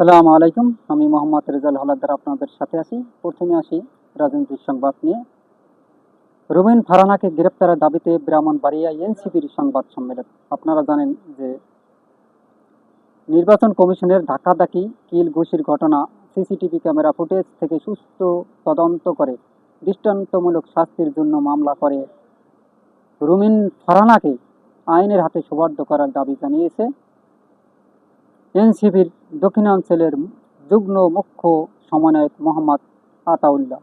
আসসালামু আলাইকুম। আমি মোহাম্মদ রেজাল হলাদার আপনাদের সাথে আছি। প্রথমে আসি রাজনৈতিক সংবাদ নিয়ে। রুবিন ফারানাকে গ্রেপ্তারের দাবিতে ব্রাহ্মণবাড়িয়া এনসিপির সংবাদ সম্মেলন। আপনারা জানেন যে নির্বাচন কমিশনের ধাক্কাধাক্কি, কিল ঘুষির ঘটনা, সিসিটিভি ক্যামেরা ফুটেজ থেকে সুস্থ তদন্ত করে দৃষ্টান্তমূলক শাস্তির জন্য মামলা করে রুমিন ফারানাকে আইনের হাতে সুবর্দ করার দাবি জানিয়েছে। এনসিপির দক্ষিণাঞ্চলের যুগ্ম মুখ্য সমন্বয়ক মোহাম্মদ আতাউল্লাহ।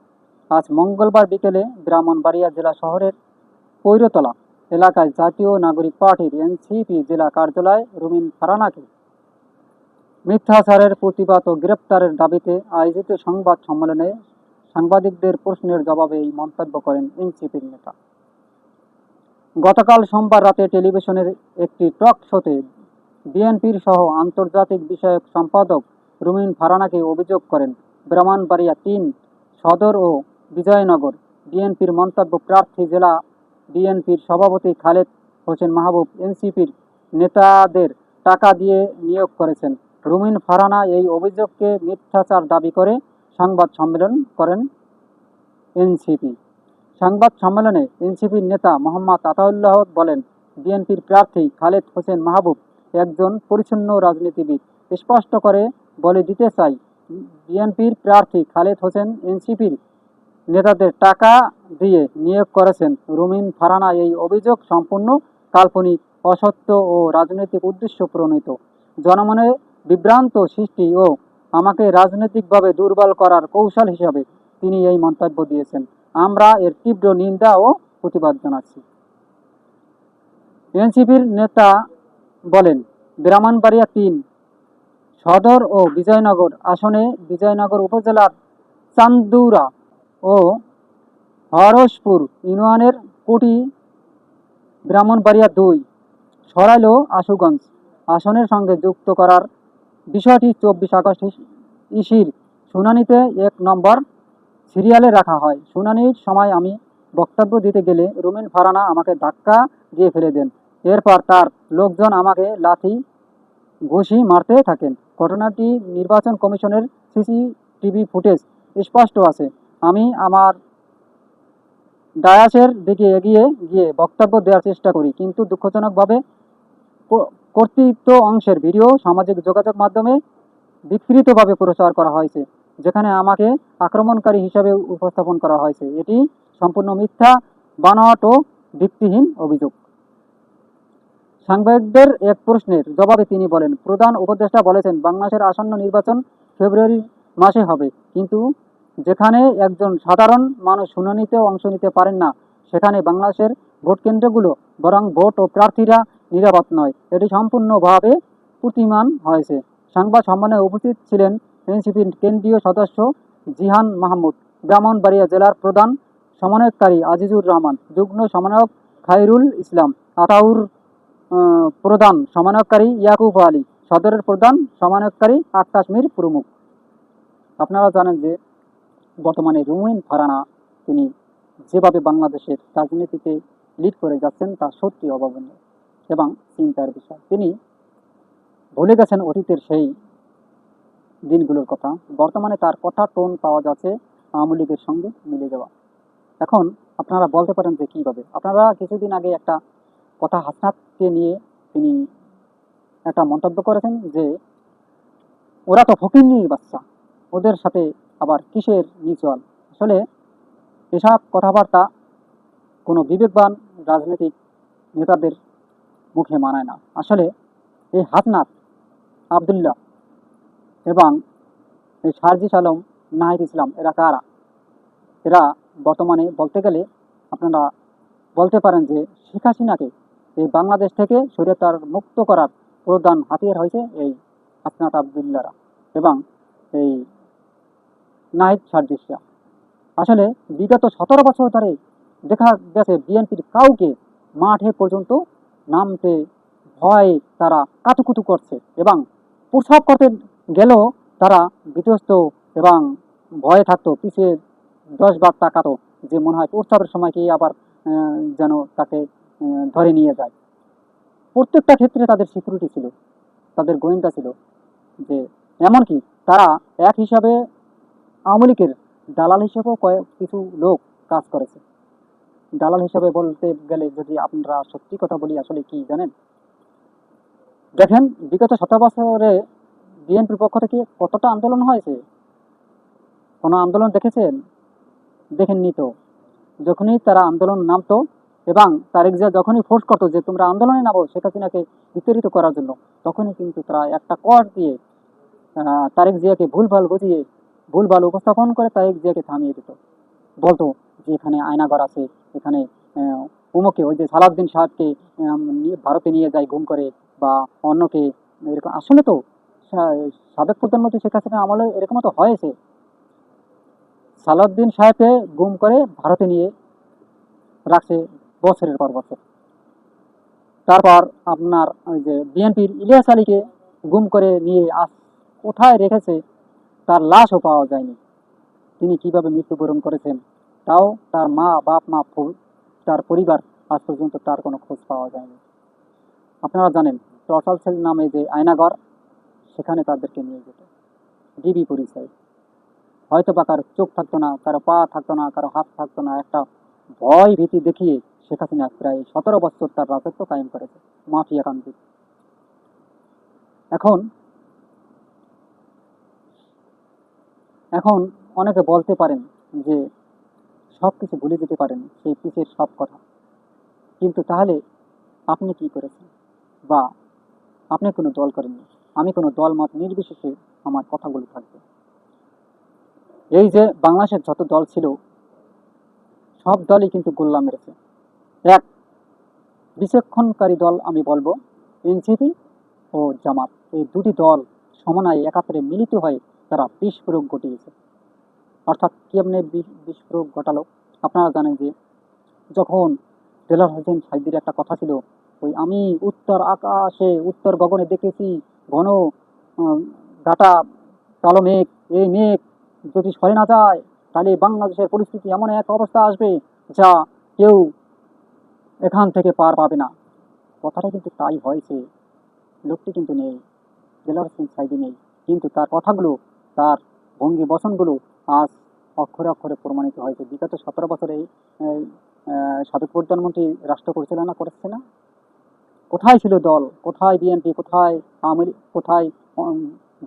আজ মঙ্গলবার বিকেলে ব্রাহ্মণবাড়িয়া জেলা শহরের পৈরতলা এলাকায় জাতীয় নাগরিক পার্টির এনসিপি জেলা কার্যালয়ে রুমিন ফারানাকে মিথ্যাচারের প্রতিবাদ ও গ্রেপ্তারের দাবিতে আয়োজিত সংবাদ সম্মেলনে সাংবাদিকদের প্রশ্নের জবাবে এই মন্তব্য করেন এনসিপির নেতা। গতকাল সোমবার রাতে টেলিভিশনের একটি টক শোতে বিএনপির সহ আন্তর্জাতিক বিষয়ক সম্পাদক রুমিন ফারানাকে অভিযোগ করেন, ব্রাহ্মণবাড়িয়া তিন, সদর ও বিজয়নগর। বিএনপির মন্তব্য প্রার্থী জেলা বিএনপির সভাপতি খালেদ হোসেন মাহবুব এনসিপির নেতাদের টাকা দিয়ে নিয়োগ করেছেন। রুমিন ফারানা এই অভিযোগকে মিথ্যাচার দাবি করে সংবাদ সম্মেলন করেন এনসিপি। সংবাদ সম্মেলনে এনসিপির নেতা মোহাম্মদ আতাউল্লাহ বলেন, বিএনপির প্রার্থী খালেদ হোসেন মাহবুব একজন পরিচ্ছন্ন রাজনীতিবিদ। স্পষ্ট করে বলে দিতে চাই, বিএনপির প্রার্থী খালেদ হোসেন এনসিপির নেতাদের টাকা দিয়ে নিয়োগ করেছেন। রুমিন ফারানা এই অভিযোগ সম্পূর্ণ কাল্পনিক, অসত্য ও রাজনৈতিক উদ্দেশ্য প্রণীত। জনমনে বিভ্রান্ত সৃষ্টি ও আমাকে রাজনৈতিকভাবে দুর্বল করার কৌশল হিসাবে তিনি এই মন্তব্য দিয়েছেন। আমরা এর তীব্র নিন্দা ও প্রতিবাদ জানাচ্ছি। এনসিপির নেতা বলেন, ব্রাহ্মণবাড়িয়া তিন, সদর ও বিজয়নগর আসনে বিজয়নগর উপজেলার চান্দুরা ও হরসপুর ইউনিয়নের কুটি ব্রাহ্মণবাড়িয়া দুই, সরাইল আশুগঞ্জ আসনের সঙ্গে যুক্ত করার বিষয়টি চব্বিশ আগস্ট ইসির শুনানিতে এক নম্বর সিরিয়ালে রাখা হয়। শুনানির সময় আমি বক্তব্য দিতে গেলে রুমিন ফারানা আমাকে ধাক্কা দিয়ে ফেলে দেন। এরপর তার লোকজন আমাকে লাথি, ঘুষি মারতে থাকেন। ঘটনাটি নির্বাচন কমিশনের সিসিটিভি ফুটেজ স্পষ্ট আছে। আমি আমার ডায়াসের দিকে এগিয়ে গিয়ে বক্তব্য দেওয়ার চেষ্টা করি, কিন্তু দুঃখজনকভাবে কর্তৃত্ব অংশের ভিডিও সামাজিক যোগাযোগ মাধ্যমে বিকৃতভাবে প্রচার করা হয়েছে, যেখানে আমাকে আক্রমণকারী হিসাবে উপস্থাপন করা হয়েছে। এটি সম্পূর্ণ মিথ্যা, বানোয়াট ও ভিত্তিহীন অভিযোগ। সাংবাদিকদের এক প্রশ্নের জবাবে তিনি বলেন, প্রধান উপদেষ্টা বলেছেন, বাংলাদেশের আসন্ন নির্বাচন ফেব্রুয়ারি মাসে হবে। কিন্তু যেখানে একজন সাধারণ মানুষ শুনানিতে অংশ নিতে পারেন না, সেখানে বাংলাদেশের ভোট কেন্দ্রগুলো বরং ভোট ও প্রার্থীরা নিরাপদ নয়। এটি সম্পূর্ণভাবে প্রতিমান হয়েছে। সংবাদ সম্মেলনে উপস্থিত ছিলেন এনসিপির কেন্দ্রীয় সদস্য জিহান মাহমুদ, ব্রাহ্মণবাড়িয়া জেলার প্রধান সমন্বয়কারী আজিজুর রহমান, যুগ্ম সমন্বয়ক খাইরুল ইসলাম, আতাউর প্রধান সমন্বয়কারী ইয়াকুব আলী। সদরের প্রধান সমন্বয়কারী আকাশ মীর প্রমুখ। আপনারা জানেন যে বর্তমানে রুমিন ফারানা তিনি যেভাবে বাংলাদেশের রাজনীতিতে লিড করে যাচ্ছেন, তা সত্যি অভাবনীয় এবং চিন্তার বিষয়। তিনি ভুলে গেছেন অতীতের সেই দিনগুলোর কথা। বর্তমানে তার কথা টোন পাওয়া যাচ্ছে আওয়ামী লীগের সঙ্গে মিলে যাওয়া। এখন আপনারা বলতে পারেন যে কীভাবে? আপনারা কিছুদিন আগে একটা কথা হাসনাতকে নিয়ে তিনি একটা মন্তব্য করেছেন যে, ওরা তো ফকিন্নির বাচ্চা, ওদের সাথে আবার কিসের মিউচুয়াল? আসলে এসব কথাবার্তা কোনো বিবেকবান রাজনৈতিক নেতাদের মুখে মানায় না। আসলে এই হাসনাত, আবদুল্লাহ এবং এই সারজিস আলম, নাহিদ ইসলাম, এরা কারা? এরা বর্তমানে বলতে গেলে আপনারা বলতে পারেন যে শেখ হাসিনাকে এই বাংলাদেশ থেকে স্বৈরাচার মুক্ত করার প্রধান হাতিয়ার হয়েছে এই হাসনাত আবদুল্লারা এবং এই নাহিদ সার্জিসরা আসলে বিগত সতেরো বছর ধরে দেখা গেছে বিএনপির কাউকে মাঠে পর্যন্ত নামতে ভয়ে তারা কাতুকুতু করছে এবং প্রসাব করতে গেলেও তারা বিধ্বস্ত এবং ভয়ে থাকতো, পিছিয়ে দশ বার তাকাতো যে মনে হয় প্রস্তাবের সময় কি আবার যেন তাকে ধরে নিয়ে যায়। প্রত্যেকটা ক্ষেত্রে তাদের সিকিউরিটি ছিল, তাদের গোয়েন্দা ছিল, যে এমনকি তারা এক হিসাবে আওয়ামী লীগের দালাল হিসেবেও কয়েক কিছু লোক কাজ করেছে। দালাল হিসেবে বলতে গেলে যদি আপনারা সত্যি কথা বলি, আসলে কি জানেন? দেখেন, বিগত সতেরো বছরে বিএনপির পক্ষ থেকে কতটা আন্দোলন হয়েছে? কোনো আন্দোলন দেখেছেন? দেখেননি তো। যখনই তারা আন্দোলন নামতো এবং তারেক জিয়া যখনই ফোর্স করতো যে তোমরা আন্দোলনে নামো, শেখ হাসিনাকে বিতাড়িত করার জন্য, তখনই কিন্তু তারা একটা কর দিয়ে তারেক জিয়াকে ভুলভাল বুঝিয়ে, ভুলভাল উপস্থাপন করে তারেক জিয়াকে থামিয়ে দিত। বলতো যে এখানে আয়নাঘর আছে, এখানে উমুকে ওই যে সালাউদ্দিন সাহেবকে ভারতে নিয়ে যায় গুম করে বা অন্যকে, এরকম, আসলে তো সাবেক প্রধানমন্ত্রী শেখ হাসিনা আমলে এরকম তো হয়েছে। সালাউদ্দিন সাহেবকে গুম করে ভারতে নিয়ে রাখছে বছরের পর বছর। তারপর আপনার ওই যে বিএনপির ইলিয়াস আলীকে গুম করে নিয়ে আস, কোথায় রেখেছে, তার লাশও পাওয়া যায়নি। তিনি কীভাবে মৃত্যুবরণ করেছেন, তাও তার মা, বাপ, মা তার পরিবার আজ পর্যন্ত তার কোনো খোঁজ পাওয়া যায়নি। আপনারা জানেন, টর্চাল সেল নামে যে আয়নাঘর, সেখানে তাদেরকে নিয়ে যেত। ডিবি পরিচয়। হয়তো বা কারও চোখ থাকতো না, কারও পা থাকতো না, কারও হাত থাকতো না, একটা ভয় ভীতি দেখিয়ে শেখ হাসিনা প্রায় সতেরো বছর তার রাজত্ব কায়েম করেছে, মাফিয়া কান্তি এখন এখন অনেকে বলতে পারেন যে সব কিছু ভুলে যেতে পারেন, সেই পিছের সব কথা। কিন্তু তাহলে আপনি কি করেছেন? বা আপনি কোনো দল করেননি? আমি কোনো দল মত নির্বিশেষে আমার কথাগুলো থাকবে। এই যে বাংলাদেশের যত দল ছিল, সব দলই কিন্তু গোল্লা মেরেছে। এক বিচক্ষণকারী দল আমি বলব, এনসিপি ও জামাত। এই দুটি দল সমন্বয়ে একাত্তরে মিলিত হয়ে তারা বিস্ফোরক ঘটিয়েছে। অর্থাৎ কেমনে বিস্ফোরক ঘটালো? আপনারা জানেন যে যখন দেলার হোসেন সাইদির একটা কথা ছিল, ওই আমি উত্তর আকাশে, উত্তর গগনে দেখেছি, ঘন ঘাটা কালো মেঘ, এই মেঘ যদি সরে না যায়, তাহলে বাংলাদেশের পরিস্থিতি এমন এক অবস্থা আসবে যা কেউ এখান থেকে পার পাবে না। কথাটা কিন্তু তাই হয়েছে। লোকটি কিন্তু নেই। জেলার সিং সাইডে নেই। কিন্তু তার কথাগুলো, তার ভঙ্গি বচনগুলো আজ অক্ষরে অক্ষরে প্রমাণিত হয়েছে। বিগত সতেরো বছরে সাবেক প্রধানমন্ত্রী রাষ্ট্র পরিচালনা করেছে না? কোথায় ছিল দল? কোথায় বিএনপি? কোথায় আওয়ামী কোথায়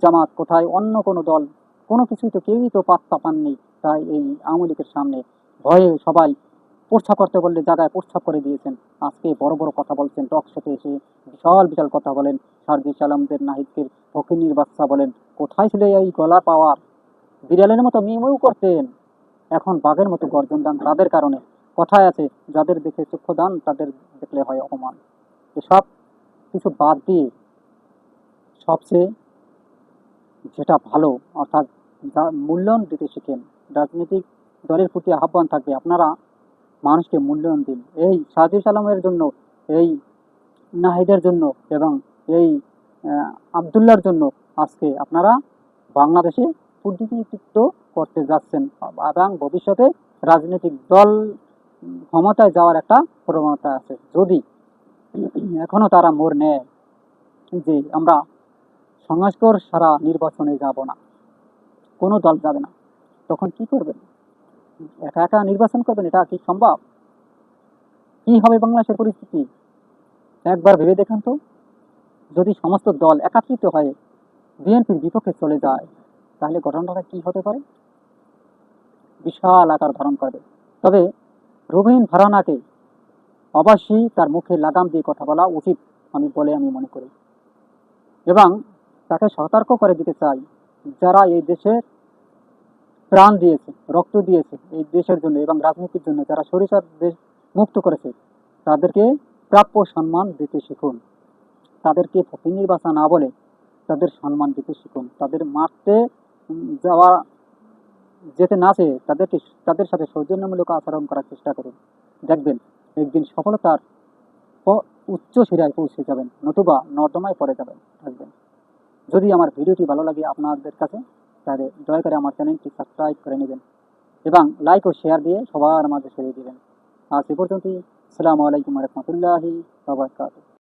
জামাত? কোথায় অন্য কোনো দল? কোনো কিছুই তো কেউই তো পাত্তা পাননি। তাই এই আওয়ামী লীগের সামনে ভয়ে সবাই প্রস্তাব করতে বললে জায়গায় প্রস্তাব করে দিয়েছেন। আজকে বড় বড় কথা বলছেন টক শোতে এসে বিশাল বিশাল কথা বলেন। সার্জি সালামদের, নাহিদকে ফকিনির বাচ্চা বলেন, কোথায় ছিল এই গলার পাওয়ার? বিড়ালের মতো মিমু করতেন। এখন বাঘের মতো গর্জন দান তাদের কারণে। কথায় আছে, যাদের দেখে চক্ষু দান তাদের দেখলে হয় অপমান। এসব কিছু বাদ দিয়ে সবচেয়ে যেটা ভালো, অর্থাৎ মূল্যায়ন দিতে শিখেন। রাজনৈতিক দলের প্রতি আহ্বান থাকবে। আপনারা মানুষকে মূল্যায়ন দিন। এই সাজিদ আলমের জন্য, এই নাহিদের জন্য এবং এই আবদুল্লার জন্য আজকে আপনারা বাংলাদেশে প্রতিনিধিত্ব করতে যাচ্ছেন। এবং ভবিষ্যতে রাজনৈতিক দল ক্ষমতায় যাওয়ার একটা প্রবণতা আছে। যদি এখনও তারা মোড় নেয় যে আমরা সংস্কার সারা নির্বাচনে যাব না, কোনো দল যাবে না, তখন কি করবেন? একা একা নির্বাচন করবেন, এটা কি সম্ভব? কি হবে বাংলাদেশের পরিস্থিতি? একবার ভেবে দেখেন তো। যদি সমস্ত দল একাত্রিত হয়ে বিএনপির বিপক্ষে চলে যায়, তাহলে ঘটনাটা কি হতে পারে? বিশাল আকার ধারণ করবে। তবে রবিন ফারানাকে অবশ্যই তার মুখে লাগাম দিয়ে কথা বলা উচিত, আমি বলে আমি মনে করি। এবং তাকে সতর্ক করে দিতে চাই, যারা এই দেশের প্রাণ দিয়েছে, রক্ত দিয়েছে এই দেশের জন্য এবং রাজনীতির জন্য। যারা সরিষার দেশ মুক্ত করেছে, তাদেরকে প্রাপ্য সম্মান দিতে শিখুন। তাদেরকে ফকির বাসা না বলে তাদের সম্মান দিতে শিখুন। তাদের মারতে যাওয়া, যেতে না চেয়ে তাদেরকে, তাদের সাথে সৌজন্যমূলক আচরণ করার চেষ্টা করুন। দেখবেন, একদিন সফলতার উচ্চ শিরায় পৌঁছে যাবেন, নতুবা নর্দমায় পড়ে যাবেন। থাকবেন যদি আমার ভিডিওটি ভালো লাগে আপনাদের কাছে তাহলে দয়া করে আমার চ্যানেলটি সাবস্ক্রাইব করে নেবেন এবং লাইক ও শেয়ার দিয়ে সবার মাঝে ছড়িয়ে দেবেন। আজ এ পর্যন্তই। আসসালামু আলাইকুম রহমতুল্লাহি বাবরকাতুহ